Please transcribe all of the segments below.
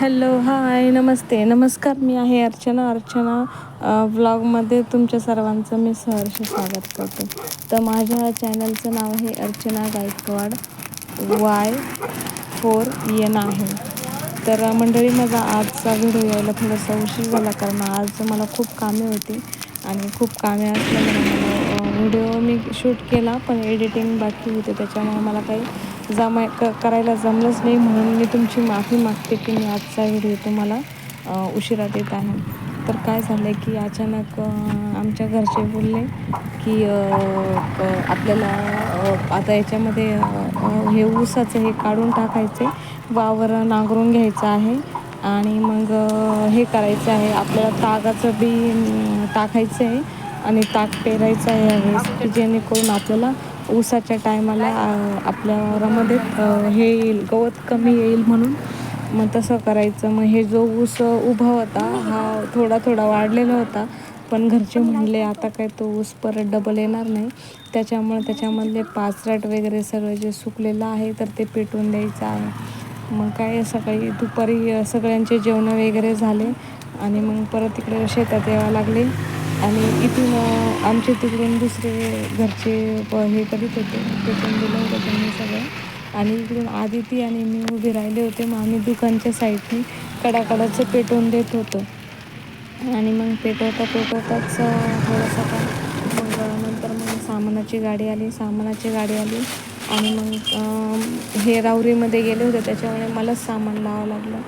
Hello hi नमस्ते. नमस्कार मी आहे अर्चना. अर्चना व्लॉगमध्ये तुमच्या सर्वांचं मी सहर्ष स्वागत करते. तर माझ्या चॅनलचं नाव आहे Archana Gaikwad. Y four N आहे. तर मंडळी माझा आजचा व्हिडिओ यायला थोडासा उशीर झाला कारण आज मला खूप कामे होती आणि खूप कामे असल्यामुळे मला व्हिडिओ मी शूट केला पण एडिटिंग बाकी होते त्याच्यामुळे मला काही जमाय क करायला जमलंच नाही म्हणून मी तुमची माफी मागते की मी आजचा व्हिडिओ तुम्हाला उशिरा देत आहे. तर काय झालं आहे की अचानक आमच्या घरचे बोलले की आपल्याला आता याच्यामध्ये हे ऊसाचं हे काढून टाकायचे वावर नांगरून घ्यायचं आहे आणि मग हे करायचं आहे. आपल्याला तागाचं बी टाकायचं आहे आणि ताक पेरायचं आहे की जेणेकरून आपल्याला ऊसाच्या टायमाला आपल्या वावरामध्ये हे येईल गवत कमी येईल म्हणून. मग तसं करायचं. मग हे जो ऊस उभा होता हा थोडा थोडा वाढलेला होता. पण घरचे म्हणले आता काय तो ऊस परत डबल येणार नाही. त्याच्यामुळे त्याच्यामधले पाचरट वगैरे सगळं जे सुकलेलं आहे तर ते पेटवून द्यायचं आहे. मग काय सकाळी दुपारी सगळ्यांचे जेवणं वगैरे झाले. आणि मग परत तिकडे शेतात यावं लागले. आणि इथून आमच्या तिकडून दुसरे घरचे हे करीत होते. पेटून दिलं होतं त्यांनी सगळं. आणि इकडून आदिती आणि मी उभे राहिले होते. मग आम्ही दुकानच्या साईडनी कडाकडाचं पेटवून देत होतो. आणि मग पेटवता पेटवताच थोडासा काय मग नंतर मग सामानाची गाडी आली. सामानाची गाडी आली. आणि मग हे राहुरीमध्ये गेले होते. त्याच्यामुळे मलाच सामान लावावं लागलं.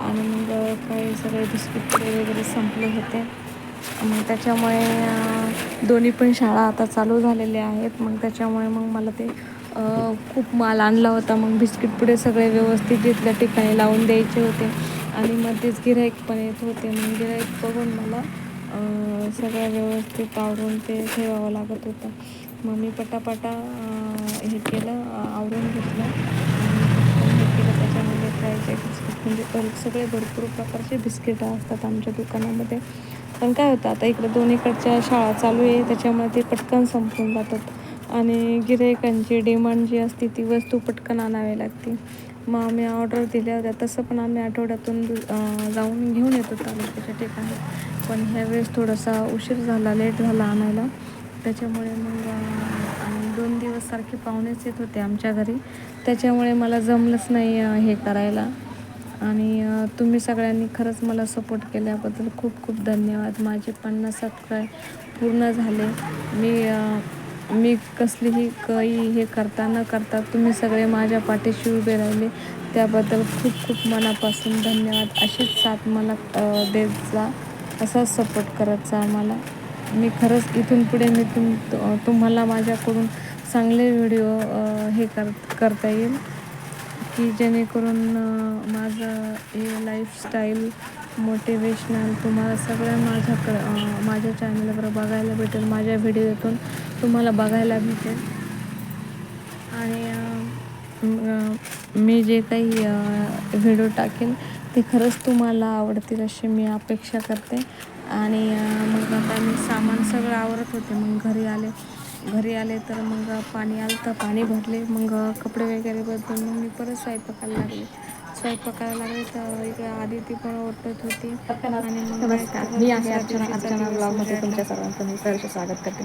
आणि मग काही सगळे बिस्किट वगैरे संपले होते. मग त्याच्यामुळे दोन्ही पण शाळा आता चालू झालेल्या आहेत. मग त्याच्यामुळे मग मला ते खूप माल आणला होता. मग बिस्किट पुढे सगळे व्यवस्थित जिथल्या ठिकाणी लावून द्यायचे होते. आणि मध्येच गिऱ्हाईक पण येत होते. मग गिऱ्हाईक बघून मला सगळ्या व्यवस्थित आवरून ते ठेवावं लागत होतं. मग मी पटापटा हे केलं आवरून घेतलं. हे केलं. त्याच्यामध्ये फ्रायचे बिस्किट म्हणजे सगळे भरपूर प्रकारचे बिस्किटं असतात आमच्या दुकानामध्ये. पण काय होतं आता इकडे दोन्हीकडच्या शाळा चालू आहे त्याच्यामुळे ते पटकन संपून जातात. आणि गिरायकांची डिमांड जी असते ती वस्तू पटकन आणावी लागते. मग आम्ही ऑर्डर दिल्या होत्या तसं पण आम्ही आठवड्यातून जाऊन घेऊन येतो तालुक्याच्या ठिकाणी. पण ह्यावेळेस थोडासा उशीर झाला लेट झाला आणायला. त्याच्यामुळे मग दोन दिवस सारखे पाहुणेच येत होते आमच्या घरी. त्याच्यामुळे मला जमलंच नाही हे करायला. आणि तुम्ही सगळ्यांनी खरंच मला सपोर्ट केल्याबद्दल खूप खूप धन्यवाद. माझे पन्नास सबस्क्राईब पूर्ण झाले. मी मी कसलीही काही हे करता न करता तुम्ही सगळे माझ्या पाठीशी उभे राहिले. त्याबद्दल खूप खूप मनापासून धन्यवाद. अशीच साथ मला देत जा. असाच सपोर्ट करत जा मला. मी खरंच इथून पुढे मी तुम तुम्हाला माझ्याकडून चांगले व्हिडिओ हे कर करता येईल. की जेणेकरून माझं हे लाईफस्टाईल मोटिवेशनल तुम्हाला सगळ्या माझ्याकडं माझ्या चॅनलवर बघायला भेटेल माझ्या व्हिडिओतून तुम्हाला बघायला भेटेल. आणि मी जे काही व्हिडिओ टाकेन ते खरंच तुम्हाला आवडतील अशी मी अपेक्षा करते. आणि मग आता मी सामान सगळं आवरत होते मग घरी आले. घरी आले तर मग पाणी आलं तर पाणी भरले मग कपडे वगैरे बदलून मग मी परत स्वयंपाकाला लागले. स्वयंपाकाला लागले तर इकडे आदिती पण ओरडत होती आणि नमस्कार मी आहे अर्चना अर्चना ब्लॉगमध्ये तुमच्या सर्वांचं मी सहर्ष स्वागत करते.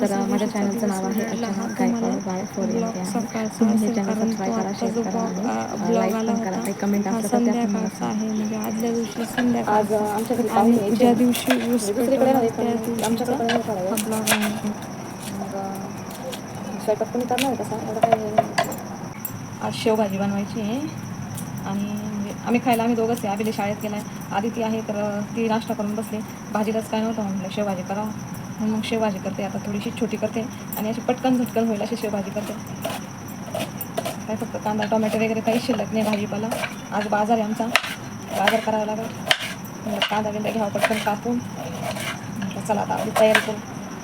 तर माझ्या चॅनलचं नाव आहे Archana Gaikwad by four N K आहे तुम्ही हे चॅनल सबस्क्राईब करा शेअर करा आणि लाईक पण करा. काही कमेंट असलं तर त्या पण मला संध्याकाळचा आहे. म्हणजे आदल्या दिवशी संध्याकाळ आमच्या घरी आणि पाहुणे ज्या दिवशी ऊस म्हणजे दुसरीकडे पेटवला नव्हे त्या पण दिवशीचा आमच्याकडे पण नाही हा करावे ब्लॉग आहे मग स्वयंपाक तुम्ही करणार कसा तसा एवढं काय आज शेवभाजी बनवायची आहे. आणि म्हणजे आम्ही खायला आम्ही दोघंच आहे. आबिले शाळेत गेला आहे आधी ती आहे तर ती नाश्ता करून बसली. भाजीलाच काय नव्हतं म्हटलं शेवभाजी करा म्हणून मग शेवभाजी करते. आता थोडीशी छोटी करते. आणि अशी पटकन झटकन होईल अशी शेवभाजी करते. काय फक्त कांदा टोमॅटो वगैरे काही शिल्लक नाही भाजीपाला. आज बाजार आहे आमचा. बाजार करावा लागेल. म्हटलं कांदा बिंदा घ्यावा पटकन कापून. चला आता आपली तयारी करू.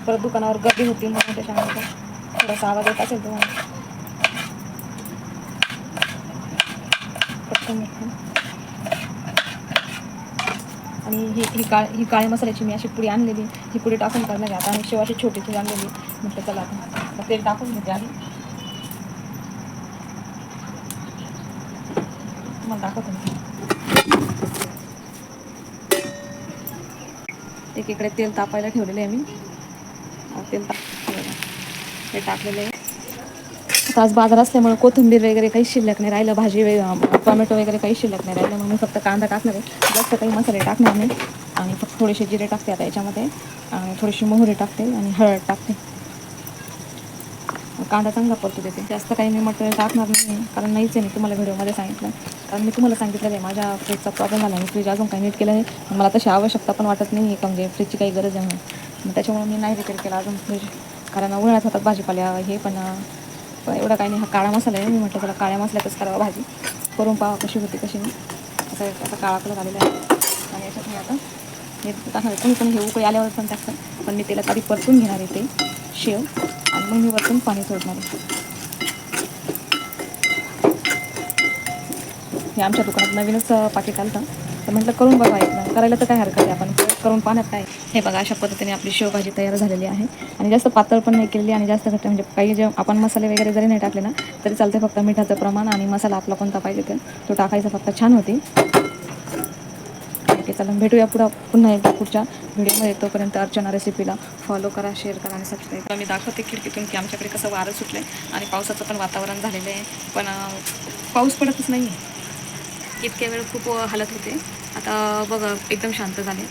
परत दुकानावर गर्दी होती म्हणून त्याच्यानंतर थोडासा आवाज येत असेल तुम्हाला. आणि ही ही काळ ही काळ्या मसाल्याची मी अशी पुडी आणलेली. ही पुडी टाकून करणार आता आणि शेवाची छोटी छोटीशी आणलेली. म्हटलं चला आपण तेल टाकून घेते आधी. मला दाखवतो एकीकडे तेल तापायला ठेवलेलं आहे मी. तेल ताप हे टाकलेले टाकलेलं आहे. आता आज बाजार असल्यामुळे कोथिंबीर वगैरे काही शिल्लक नाही राहिलं भाजी टोमॅटो वगैरे काही शिल्लक नाही राहिलं. मग मी फक्त कांदा टाकणार आहे. जास्त काही मसाले टाकणार नाही. आणि फक्त थोडेसे जिरे टाकते आता याच्यामध्ये. आणि थोडीशी मोहरी टाकते आणि हळद टाकते. कांदा चांगला पडतो देते. जास्त काही मी मटेरियल टाकणार नाही कारण नाहीच आहे मी तुम्हाला व्हिडिओमध्ये सांगितलं. कारण मी तुम्हाला सांगितलेलं आहे माझ्या फ्रीजचा प्रॉब्लेम झाला मी फ्रीज अजून काही नीट केलं नाही. मला तशी आवश्यकता पण वाटत नाही आहे का म्हणजे फ्रीजची काही गरज आहे म्हणून. त्याच्यामुळे मी नाही रिपेअर केला अजून फ्रीज कारण उन्हाळ्यात होतात भाजीपाल्या हे पण एवढा काही नाही. हा काळा मसाला आहे मी म्हटलं त्याला काळ्या मसाल्यातच करावा भाजी. करून पाहा कशी होती कशी नाही. असा असा काळा कलर आलेला आहे. आणि याच्यात मी आता हे टाकणार तुम्ही कोणी कोणी हे उकळी आल्यावर पण टाकतं. पण मी तेला तरी परतून घेणार आहे ते शेव. आणि मग मी वरतून पाणी सोडणार आहे. हे आमच्या दुकानात नवीनच पाकिट आलं तर म्हटलं करून बघा एकदा. करायला तर काय हरकत आहे आपण करून पाहण्यात काय हे बघा अशा पद्धतीने आपली शेवभाजी तयार झालेली आहे. आणि जास्त पातळ पण नाही केलेली आणि जास्त घट्ट म्हणजे काही जे आपण मसाले वगैरे जरी नाही टाकले ना तरी चालते फक्त मिठाचं प्रमाण आणि मसाला आपला कोणता पाहिजे ते तो टाकायचा फक्त छान होती. ओके चला भेटूया पुढं पुन्हा एकदा पुढच्या व्हिडिओमध्ये. तोपर्यंत अर्चना रेसिपीला फॉलो करा शेअर करा आणि सबस्क्राईब करा. मी दाखवते खिडकीतून की आमच्याकडे कसं वारं सुटलं आहे आणि पावसाचं पण वातावरण झालेलं आहे. पण पाऊस पडतच नाही आहे इतक्या वेळ खूप हालत होते. आता बघा एकदम शांत झाले.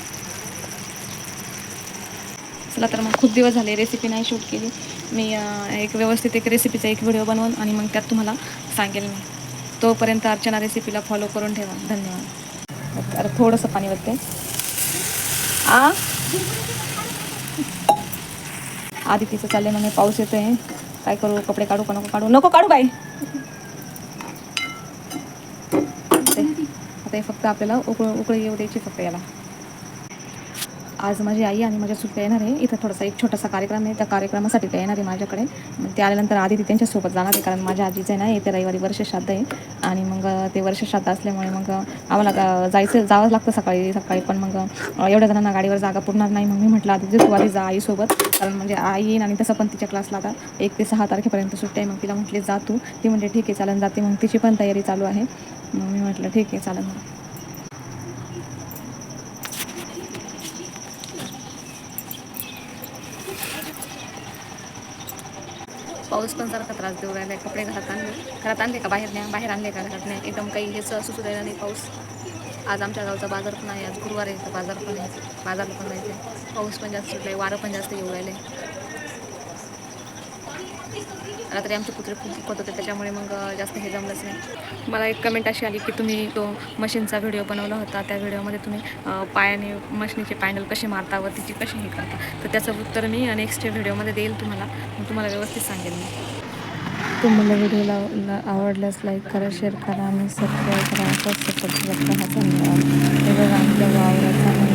चला तर मग खूप दिवस झाले रेसिपी नाही शूट केली. मी एक व्यवस्थित एक रेसिपीचा एक व्हिडिओ बनवून आणि मग त्यात तुम्हाला सांगेल मी. तोपर्यंत अर्चना रेसिपीला फॉलो करून ठेवा. धन्यवाद. अरे थोडंसं पाणी वरते आ? आधी तिचं चालले म्हणे पाऊस येतोय. काय करू? कपडे काढू का नको? काढू? नको काढू बाई. आहे फक्त आपल्याला उकळ उकळी येऊ द्यायची फक्त याला. आज माझी आई आणि माझ्या सुट्ट्या येणार आहे. इथं थोडासा एक छोटासा कार्यक्रम आहे. त्या कार्यक्रमासाठी त्या येणार आहे माझ्याकडे. मग ते आल्यानंतर आधी ती त्यांच्यासोबत जाणार आहे. कारण माझ्या आजीचं आहे ना येते रविवारी वर्षश्राद्ध आहे. आणि मग ते वर्षश्राद्ध असल्यामुळे मग आम्हाला जायचं जावंच लागतं सकाळी सकाळी. पण मग एवढ्या जणांना गाडीवर जागा पुरणार नाही. मग मी म्हटलं आधी तू आधी जा आईसोबत. कारण म्हणजे आई येईन आणि तसं पण तिच्या क्लासला आता एक ते सहा तारखेपर्यंत सुट्टी आहे. मग तिला म्हटले जा तू. ती म्हणजे ठीक आहे चालन जाते. मग तिची पण तयारी चालू आहे. मग मी म्हटलं ठीक आहे चालेल मग पाऊस पण सारखा त्रास देऊ राहिला आहे कपडे घरात आणले. घरात आणले का? बाहेर नाही बाहेर आणले का? घरात नाही. एकदम काही हेच असू सुद्धा नाही पाऊस. आज आमच्या गावचा बाजार पण आहे आज गुरुवार आहे बाजार पण आहे. बाजारला पण जायचं पाऊस पण जास्त सुटला आहे वारं पण जास्त येऊ राहिले. रात्री आमचे कुत्रे खूप दुखत होते त्याच्यामुळे मग जास्त हे जमलंच नाही. मला एक कमेंट अशी आली की तुम्ही तो मशीनचा व्हिडिओ बनवला होता त्या व्हिडिओमध्ये तुम्ही पायाने मशीनीचे पॅनल कसे मारता व तिची कशी हे करता? तर त्याचं उत्तर मी नेक्स्ट व्हिडिओमध्ये देईल तुम्हाला. मग तुम्हाला व्यवस्थित सांगेल मी. तुम्हाला व्हिडिओला ला- आवडल्यास लाईक करा शेअर करा आणि सबस्क्राईब करा. असंच सपोर्ट करत धन्यवाद. हे बघा आमच्या वावराचा